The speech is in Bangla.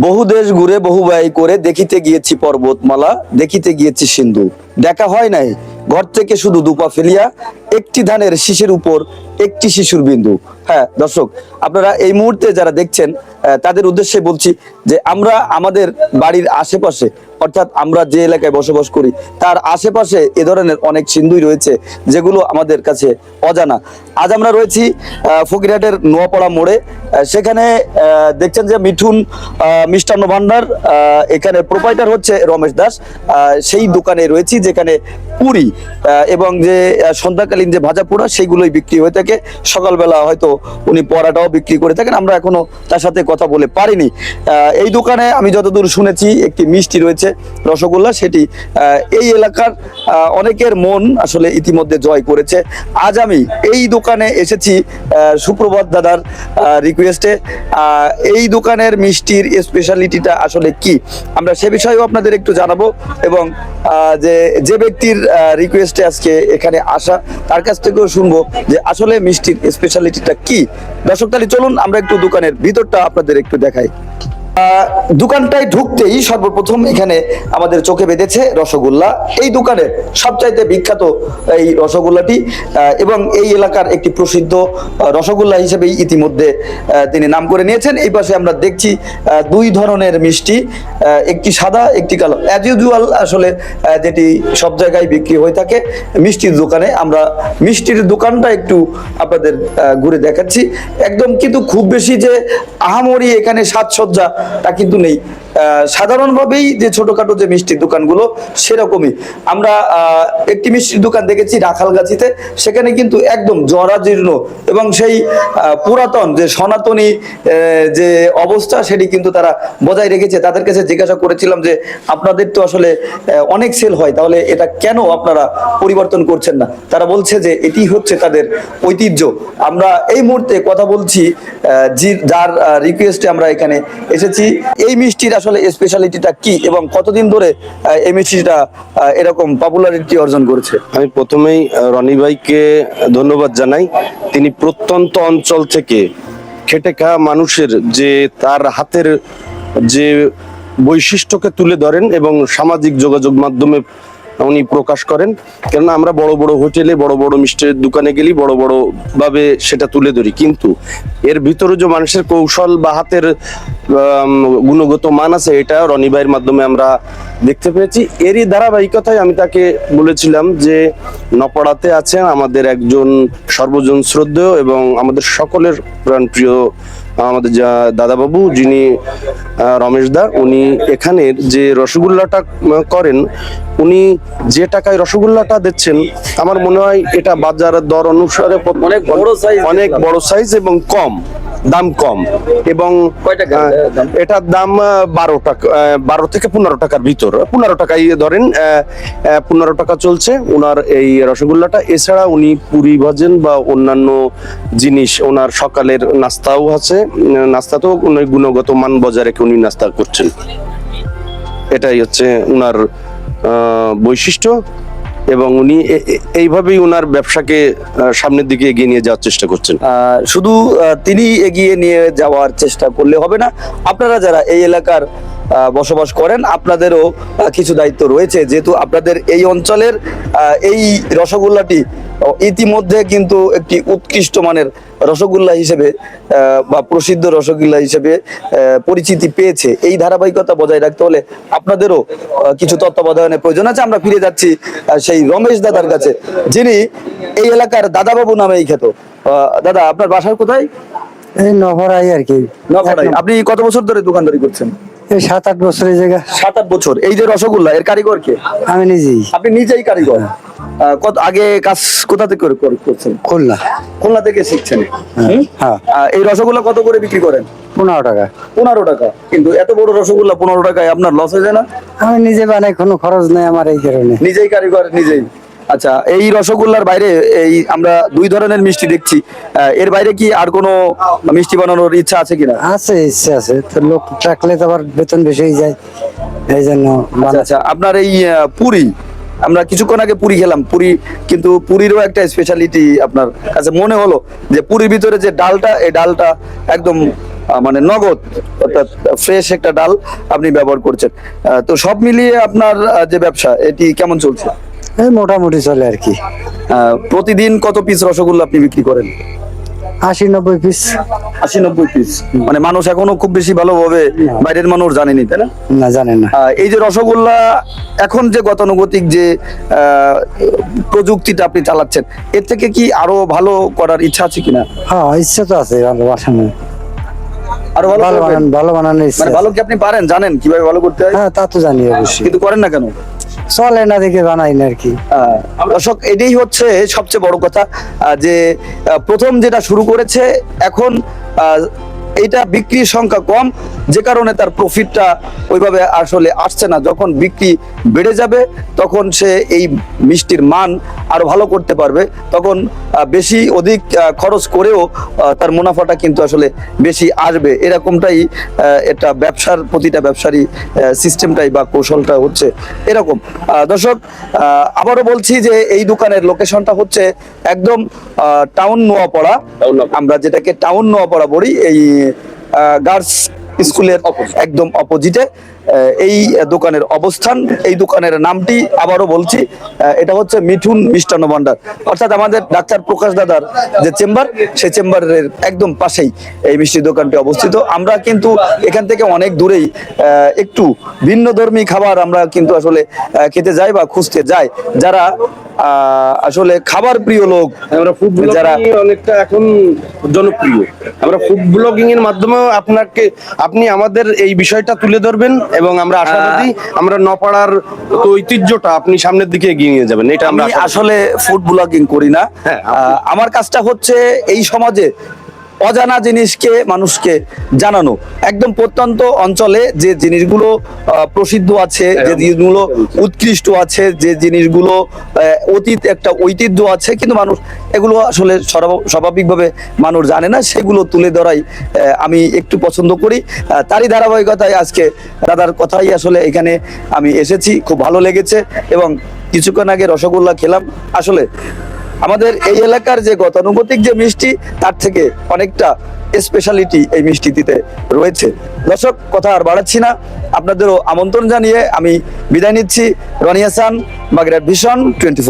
বহু দেশ ঘুরে বহু ব্যয় করে দেখিতে গিয়েছি পর্বতমালা, দেখিতে গিয়েছি সিন্ধু দেখা হয় নাই। ঘর থেকে শুধু দুপা ফেলিয়া একটি ধানের শীষের উপর একটি শিশুর বিন্দু। হ্যাঁ দর্শক, আপনারা এই মুহূর্তে যারা দেখছেন তাদের উদ্দেশ্যে বলছি যে আমরা আমাদের বাড়ির আশেপাশে, অর্থাৎ আমরা যে এলাকায় বসবাস করি, তার আশেপাশে এ ধরনের অনেক সিন্ধুই রয়েছে, যেগুলো আমাদের কাছে অজানা। আজ আমরা রয়েছি ফকিরহাটের নোয়াপাড়া মোড়ে। সেখানে দেখছেন যে মিঠুন মিষ্টান্ন ভান্ডার এখানে প্রোপাইটার হচ্ছে রমেশ দাস। সেই দোকানে রয়েছি, যেখানে পুরি এবং যে সন্ধ্যাকালীন যে ভাজা পোড়া সেইগুলোই বিক্রি হয়ে থাকে। সকালবেলা হয়তো উনি পরাটাও বিক্রি করে থাকেন। আমরা এখনও তার সাথে কথা বলে পারিনি। এই দোকানে আমি যতদূর শুনেছি, একটি মিষ্টি রয়েছে, রসগোল্লা। সেটি এই এলাকার অনেকের মন আসলে ইতিমধ্যে জয় করেছে। আজ আমি এই দোকানে এসেছি সুপ্রভাত দাদার রিকোয়েস্টে এই দোকানের মিষ্টির স্পেশালিটিটা আসলে কি? আমরা সে বিষয়েও আপনাদের একটু জানাব এবং যে যে ব্যক্তির রিকোয়েস্টে আজকে এখানে আসা, তার কাছ থেকেও শুনব যে আসলে মিষ্টির স্পেশালিটিটা কি। দর্শক তাহলে চলুন আমরা একটু দোকানের ভিতরটা আপনাদের একটু দেখাই। দোকানটায় ঢুকতেই সর্বপ্রথম এখানে আমাদের চোখে বেঁধেছে রসগোল্লা। এই দোকানের সবচাইতে বিখ্যাত এই রসগোল্লাটি এবং এই এলাকার একটি প্রসিদ্ধ রসগোল্লা হিসেবে ইতিমধ্যে তিনি নাম করে নিয়েছেন। এই পাশে আমরা দেখছি দুই ধরনের মিষ্টি একটি সাদা, একটি কালো। অ্যাজ ইউজুয়াল আসলে যেটি সব জায়গায় বিক্রি হয়ে থাকে, মিষ্টির দোকানে। আমরা মিষ্টির দোকানটা একটু আপনাদের ঘুরে দেখাচ্ছি। একদম কিন্তু খুব বেশি যে আহামরি এখানে সাজসজ্জা তা কিন্তু নেই। সাধারণভাবেই যে ছোটখাটো যে মিষ্টির দোকানগুলো, সেরকমই। আমরা একটি মিষ্টির দোকান দেখেছি রাখালগাছিতে। সেখানে কিন্তু একদম জরাজীর্ণ এবং সেই পুরাতন যে সনাতনী যে অবস্থা, সেটি কিন্তু তারা বজায় রেখেছে। তাদের কাছে জিজ্ঞাসা করেছিলাম যে, আপনাদের তো আসলে অনেক সেল হয়, তাহলে এটা কেন আপনারা পরিবর্তন করছেন না? তারা বলছে যে, এটি হচ্ছে তাদের ঐতিহ্য। আমরা এই মুহূর্তে কথা বলছি যার রিকোয়েস্টে আমরা এখানে এসেছি এই মিষ্টির আসলে স্পেশালিটিটা কি এবং কতদিন ধরে এই মিষ্টিটা এরকম পপুলারিটি অর্জন করেছে? আমি প্রথমেই রনি ভাইকে ধন্যবাদ জানাই। তিনি প্রত্যন্ত অঞ্চল থেকে খেটে খাওয়া মানুষের যে তার হাতের যে বৈশিষ্ট্যকে তুলে ধরেন এবং সামাজিক যোগাযোগ মাধ্যমে উনি প্রকাশ করেন। কেননা আমরা বড় বড় হোটেলে, বড় বড় মিষ্টির দোকানে গেলি, বড় বড় ভাবে সেটা তুলে ধরি। কিন্তু এর ভিতরে যে মানুষের কৌশল বা হাতের গুণগত মান আছে, এটা রনি ভাইয়ের মাধ্যমে আমরা দেখতে পেয়েছি। এরই ধারাবাহিকতায় আমি তাকে বলেছিলাম যে নপড়াতে আছেন আমাদের একজন সর্বজন শ্রদ্ধেয় এবং আমাদের সকলের প্রাণপ্রিয় আমাদের যা দাদাবাবু যিনি রমেশ দা উনি এখানের যে রসগোল্লাটা করেন উনি যে টাকায় রসগোল্লাটা দিচ্ছেন আমার মনে হয় এটা বাজার দর অনুসারে অনেক। বড় সাইজ এবং কম দাম কম এবং? এটার দাম বারো টাকা বারো থেকে পনেরো টাকার ভিতর। পনেরো টাকাই ধরেন পনেরো টাকা চলছে ওনার এই রসগোল্লাটা। এছাড়া উনি পুরি ভাজেন বা অন্যান্য জিনিস ওনার সকালের নাস্তাও আছে। নাস্তাতেও উনি গুণগত মান বজায় রেখে উনি নাস্তা করছেন। এটাই হচ্ছে ওনার বৈশিষ্ট্য। এবং উনি এইভাবেই ওনার ব্যবসাকে সামনের দিকে এগিয়ে নিয়ে যাওয়ার চেষ্টা করছেন। শুধু তিনি এগিয়ে নিয়ে যাওয়ার চেষ্টা করলে হবে না, আপনারা যারা এই এলাকার বসবাস করেন, আপনাদেরও কিছু দায়িত্ব রয়েছে। যেহেতু আপনাদের এই অঞ্চলের এই রসগোল্লাটি ইতিমধ্যে কিন্তু একটি উৎকৃষ্ট মানের রসগোল্লা হিসেবে বা প্রসিদ্ধ রসগোল্লা হিসেবে পরিচিতি পেয়েছে। এই ধারাবাহিকতা বজায় রাখতে হলে আপনাদেরও কিছু তত্ত্বাবধানের প্রয়োজন আছে। আমরা ফিরে যাচ্ছি সেই রমেশ দাদার কাছে যিনি এই এলাকার দাদাবাবু নামেই খ্যাত। দাদা আপনার বাসার কোথায়? নভরাই আর কি। নকশায়। আপনি কত বছর ধরে দোকানদারি করছেন? সাত আট বছরের জায়গা। সাত আট বছর। এই যে রসগোল্লা এর কারিগর কে? আমি নিজেই। আপনি নিজেই কারিগর? কত আগে কাজ কোথা থেকে করে- করে- করছেন? খুলনা। খুলনা থেকে শিখছেন। হ্যাঁ এই রসগোল্লা কত করে বিক্রি করেন? পনেরো টাকা। পনেরো টাকা। কিন্তু এত বড় রসগোল্লা পনেরো টাকায় আপনার লস হয়ে যায় না? আমি নিজে বানাই কোনো খরচ নেই আমার এই কারণে। নিজেই কারিগর নিজেই। আচ্ছা এই রসগোল্লার বাইরে এই আমরা দুই ধরনের মিষ্টি দেখছি। এর বাইরে কি আর কোনো মিষ্টি বানানোর ইচ্ছা আছে কিনা? আছে ইচ্ছে আছে। তো লোক থাকলে তো আবার বেতন বেশি হয়ে যায়। এই জন্য আচ্ছা আচ্ছা আপনার এই পুরি আমরা কিছুক্ষণ আগে পুরি খেলাম পুরি কিন্তু পুরিরও একটা স্পেশালিটি আপনার কাছে মনে হলো যে পুরীর ভিতরে যে ডালটা এই ডালটা একদম মানে নগদ অর্থাৎ ফ্রেশ একটা ডাল আপনি ব্যবহার করছেন। তো সব মিলিয়ে আপনার যে ব্যবসা এটি কেমন চলছে? মোটামুটি চলে আর কি। আহ, প্রতিদিন কত পিস রসগোল্লা আপনি বিক্রি করেন? আশি নব্বই পিস আশি নব্বই পিস মানে মানুষ এখনও খুব বেশি ভালোভাবে বাইরের মানুষ জানেনি তাই না? না জানেন না। এই যে রসগোল্লা এখন যে গতানুগতিক যে প্রযুক্তিটা আপনি চালাচ্ছেন এর থেকে কি আরও ভালো করার ইচ্ছা আছে কিনা? হ্যাঁ ইচ্ছা তো আছে ভালো বাসানো আরও ভালো ভালো বানান ভালো বানানোর ইচ্ছা মানে ভালো কি আপনি পারেন? জানেন কীভাবে ভালো করতে হয়? হ্যাঁ তা তো জানি অবশ্যই। কিন্তু করেন না কেন? চলে না দেখে বানাই আর কি। আহ, দর্শক এটাই হচ্ছে সবচেয়ে বড় কথা যে প্রথম যেটা শুরু করেছে এখন এইটা বিক্রির সংখ্যা কম। যে কারণে তার প্রফিটটা ওইভাবে আসলে আসছে না। যখন বিক্রি বেড়ে যাবে তখন সে এই মিষ্টির মান আরও ভালো করতে পারবে। তখন বেশি অধিক খরচ করেও তার মুনাফাটা কিন্তু আসলে বেশি আসবে। এরকমটাই এটা ব্যবসার প্রতিটা ব্যবসারই সিস্টেমটাই বা কৌশলটা হচ্ছে এরকম। দর্শক আবারও বলছি যে এই দোকানের লোকেশনটা হচ্ছে একদম টাউন নোয়াপাড়া। আমরা যেটাকে টাউন নোয়াপাড়া বলি এই গার্লস স্কুলের একদম অপোজিটে এই দোকানের অবস্থান এই দোকানের নামটি আবারও বলছি এটা হচ্ছে মিঠুন মিষ্টান্ন ভান্ডার। অর্থাৎ আমাদের ডাক্তার প্রকাশ দাদার যে চেম্বার সে চেম্বারের একদম পাশেই এই মিষ্টির দোকানটি অবস্থিত। আমরা কিন্তু এখান থেকে অনেক দূরেই একটু ভিন্ন ধর্মী খাবার আমরা কিন্তু আসলে খেতে যাই বা খুঁজতে যাই। যারা আহ, আসলে খাবার প্রিয় লোক আমরা ফুড যারা অনেকটা এখন জনপ্রিয়। আমরা ফুড ব্লগিং এর মাধ্যমেও আপনাকে আপনি আমাদের এই বিষয়টা তুলে ধরবেন। এবং আমরা আশা করি আমরা নপাড়ার তো ঐতিহ্যটা আপনি সামনের দিকে এগিয়ে নিয়ে যাবেন এটা আমরা আসলে ফুড ব্লগিং করি না। হ্যাঁ, আমার কাজটা হচ্ছে এই সমাজে অজানা জিনিসকে মানুষকে জানানো। একদম প্রত্যন্ত অঞ্চলে যে জিনিসগুলো প্রসিদ্ধ আছে যে জিনিসগুলো উৎকৃষ্ট আছে যে জিনিসগুলো অতীত একটা ঐতিহ্য আছে কিন্তু মানুষ এগুলো আসলে স্বাভাবিকভাবে মানুষ জানে না সেগুলো তুলে ধরাই আমি একটু পছন্দ করি। তারই ধারাবাহিকতায় আজকে দাদার কথাই আসলে এখানে আমি এসেছি খুব ভালো লেগেছে এবং কিছুক্ষণ আগে রসগোল্লা খেলাম। আসলে আমাদের এই এলাকার যে গতানুগতিক যে মিষ্টি, তার থেকে অনেকটা স্পেশালিটি এই মিষ্টিতে রয়েছে। দর্শক, কথা আর বাড়াচ্ছি না। আপনাদেরও আমন্ত্রণ জানিয়ে আমি বিদায় নিচ্ছি। রনিয়াসান হাসান ভীষণ ভিশন, টোয়েন্টি